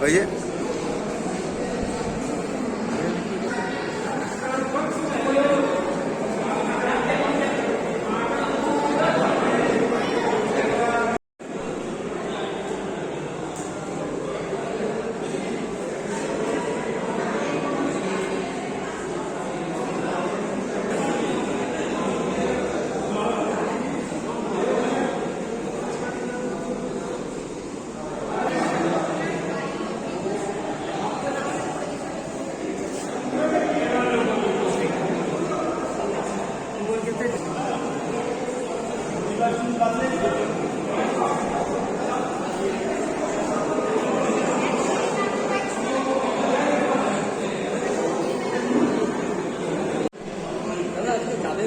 Oye,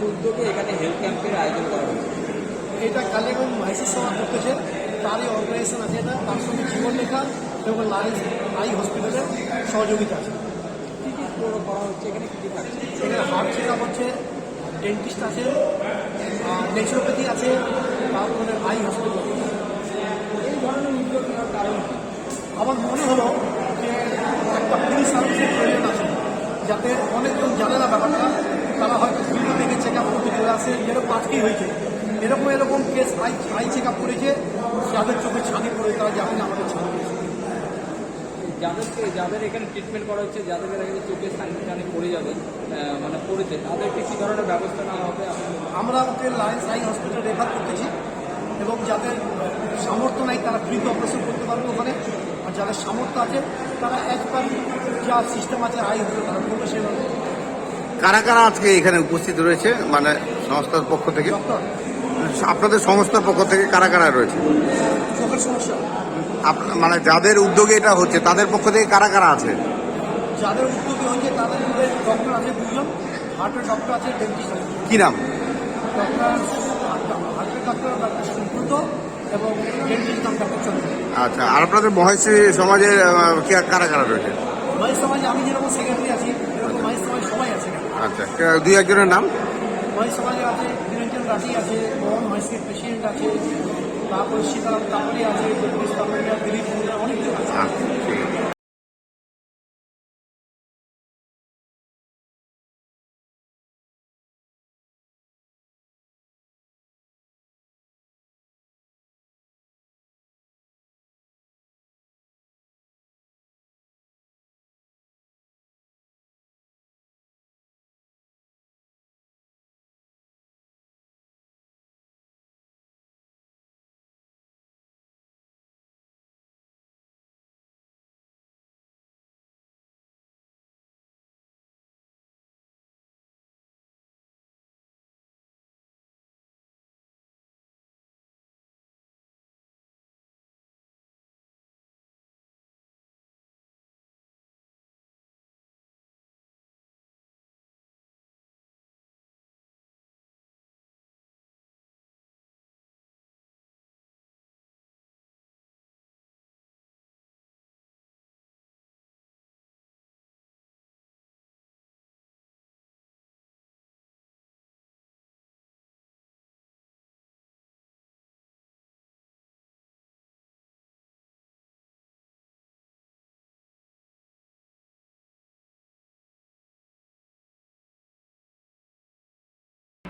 উদ্যোগে এখানে health ক্যাম্পের আয়োজন করা হয়েছে এটা কালিয়াগঞ্জ মাইসি সেবা করতেছে তারই অর্গানাইজেশন আছে এটা তার সঙ্গে জীবন লেখা এবং লায়েন্স আই হসপিটালের সহযোগিতা আছে। কী কী করা হচ্ছে? এখানে কী কী থাকছে? এখানে হার্ট চেক আপ হচ্ছে ডেন্টিস্ট আছে নেচুরোপ্যাথি আছে তারপরে আই হসপিটাল এই ধরনের উদ্যোগ নেওয়ার কারণ আমার মনে হলো যে একটা ফ্রি সার্ভিসের প্রয়োজন আছে, যাতে অনেকজন জানে না ব্যাপারটা, তারা হয়তো ভিডিও থেকে চেক আপ করতে চলে আসে যেরকম আজকেই হয়েছে এরকম এরকম case eye eye check up করেছে, যাদের চোখে ছানি পড়ে, তারা জানে না আমাদের। যাদেরকে যাদের এখানে ট্রিটমেন্ট করা হচ্ছে যাদের এখানে চোখে সানি টানি পড়ে যাবে মানে পড়েছে তাদেরকে কী ধরনের ব্যবস্থা নেওয়া হবে? আমরা ওকে লায়েন্স আই হসপিটাল রেফার করতেছি এবং যাদের সামর্থ্য নাই তারা ফ্রিতে অপারেশন করতে পারবে ওখানে। আর যাদের সামর্থ্য আছে তারা পার যা সিস্টেম আছে আই হসপিটাল তারা করবে সেভাবে। কারা কারা আজকে এখানে উপস্থিত রয়েছে মানে সংস্থার পক্ষ থেকে? আপনাদের সংস্থার পক্ষ থেকে কারা কারা রয়েছে? চোখের সমস্যা। মানে যাদের উদ্যোগে এটা হচ্ছে তাদের পক্ষ থেকে কারা কারা আছে? যাদের উদ্যোগে হচ্ছে তাদের মধ্যে ডক্টর আছে দুজন হার্টের ডক্টর আছে ডেন্টিস্ট কি নাম? আচ্ছা আর আপনাদের মহেশী সমাজে কারা কারা রয়েছে? মায়ের সমাজে আমি যেরকম সেক্রেটারি আছি এরকম মায়ের সমাজে সবাই আছে আচ্ছা দুই একজনের নাম? মায়ের সমাজে আছে নিরঞ্জন রাঠি আছে মোহন মহেশের প্রেসিডেন্ট আছে তারপরে সীতারাম তাপড়ি আছে জগদীশ তাপড়িয়া দিলীপ অনেক আছে।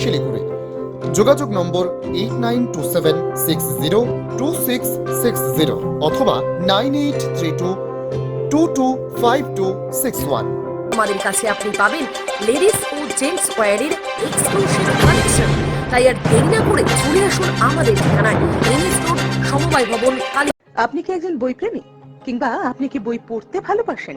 শিলিগুড়ি। যোগাযোগ number eight nine two seven six zero two six six zero অথবা nine eight three two two two five two six one আমাদের কাছে আপনি পাবেন লেডিস ও জেন্টস ওয়্যারের এক্সক্লুসিভ কালেকশন তাই আর দেরি না করে চলে আসুন আমাদের ঠিকানায় এনএস রোড সমবায় ভবন কালী আপনি কি একজন বই প্রেমী কিংবা আপনি কি বই পড়তে ভালোবাসেন?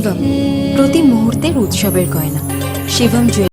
Shivam প্রতি মুহূর্তের উৎসবের গয়না। শিবম